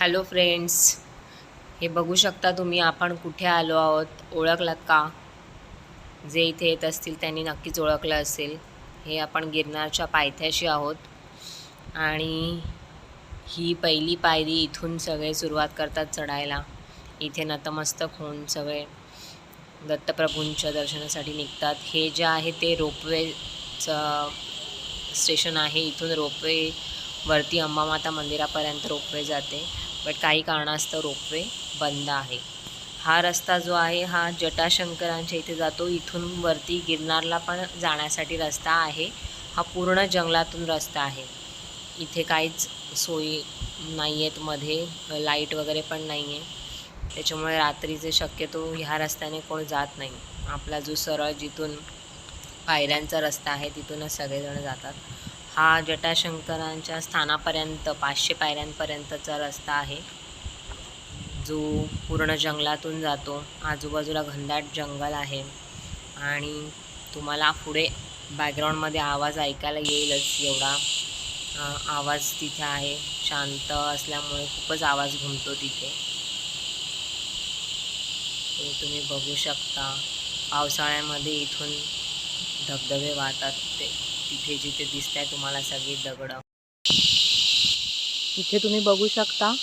Hello friends हे बघू शकता तुम्ही आपण कुठे आलो आहोत? ओळखलात का? जे इथे येत असतील त्यांनी नक्कीच ओळखलं असेल. हे आपण गिरनारच्या पायथ्याशी आहोत. आणि ही पहिली पायरी इथून सगळे सुरुवात करतात चढायला. इथे नतमस्तक होऊन सगळे दत्तप्रभूंच्या दर्शनासाठी निघतात. हे जे आहे ते रोपवेचं स्टेशन आहे. इथून रोपवे वरती अंबामाता मंदिरापर्यंत रोपवे जाते. बट काही कारणास्तव रोपवे बंद आहे. हा रस्ता जो आहे हा जटाशंकरांच्या इथे जातो. इथून वरती गिरनारला पण जाण्यासाठी रस्ता आहे. हा पूर्ण जंगलातून रस्ता आहे. इथे काहीच सोयी नाही आहेत मध्ये. लाइट वगैरे पण नाही आहे त्याच्यामुळे रात्रीचे शक्यतो ह्या रस्त्याने कोण जात नाही. आपला जो सरळ जिथून पायऱ्यांचा रस्ता आहे तिथूनच सगळेजण जातात. हा जटाशंकरांच्या स्थानापर्यंत पाचशे पायऱ्यांपर्यंतचा रस्ता आहे. जो पूर्ण जंगलातून जातो. आजूबाजूला घनदाट जंगल आहे. आणि तुम्हाला पुढे बॅकग्राऊंडमध्ये आवाज ऐकायला येईलच. एवढा आवाज तिथे आहे. शांत असल्यामुळे खूपच आवाज घुमतो तिथे. ते तुम्ही बघू शकता. पावसाळ्यामध्ये इथून धबधबे वाहतात ते. तिथे जिथे दिसत आहे तुम्हाला सगळी दगड. इथे तुम्ही बघू शकता.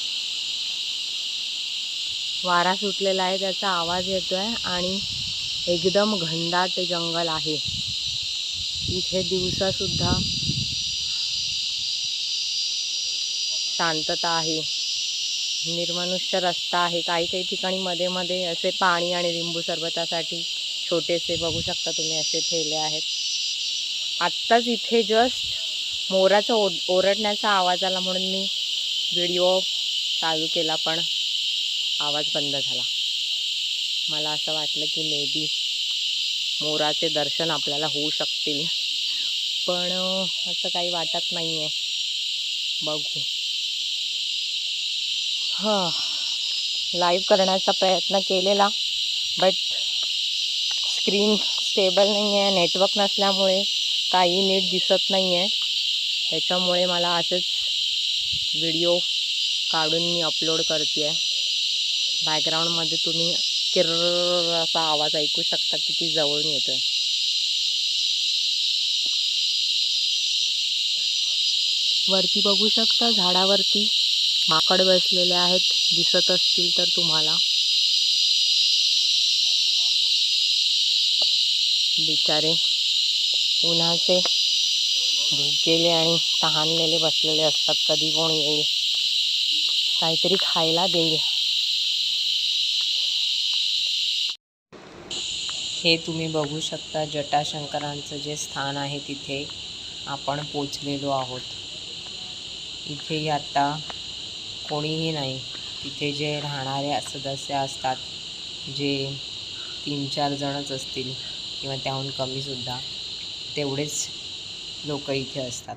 वारा सुटलेला आहे त्याचा आवाज येतोय आणि एकदम घनदाट जंगल आहे. इथे दिवसासुद्धा शांतता आहे. निर्मनुष्य रस्ता आहे. काही काही ठिकाणी मध्ये मध्ये असे पाणी आणि लिंबू सरबतासाठी छोटेसे बघू शकता तुम्ही असे ठेले आहेत. आत्ताच इथे जस्ट मोराचा ओ ओरडण्याचा आवाज आला म्हणून मी व्हिडिओ चालू केला पण आवाज बंद झाला. मला असं वाटलं की मे बी मोराचे दर्शन आपल्याला होऊ शकतील. पण असं काही वाटत नाही आहे बघू. हां. लाईव्ह करण्याचा प्रयत्न केलेला बट स्क्रीन स्टेबल नाही आहे नेटवर्क नसल्यामुळे काही नीट दिसत नाही आहे त्याच्यामुळे मला असेच व्हिडिओ काढून मी अपलोड करते आहे बॅकग्राऊंडमध्ये तुम्ही किर्र असा आवाज ऐकू शकता किती जवळून येतो आहे वरती बघू शकता झाडावरती माकड बसलेले आहेत. दिसत असतील तर तुम्हाला. बिचारे. उन्हाचे भुकेले आणि तहानलेले बसलेले असतात. कधी कोण येईल? काहीतरी खायला देईल. हे तुम्ही बघू शकता जटाशंकरांचं जे स्थान आहे तिथे आपण पोचलेलो आहोत. इथे आता कोणीही नाही. तिथे जे राहणारे सदस्य असतात जे तीन चार जणच असतील किंवा त्याहून कमीसुद्धा तेवढेच लोक इथे असतात.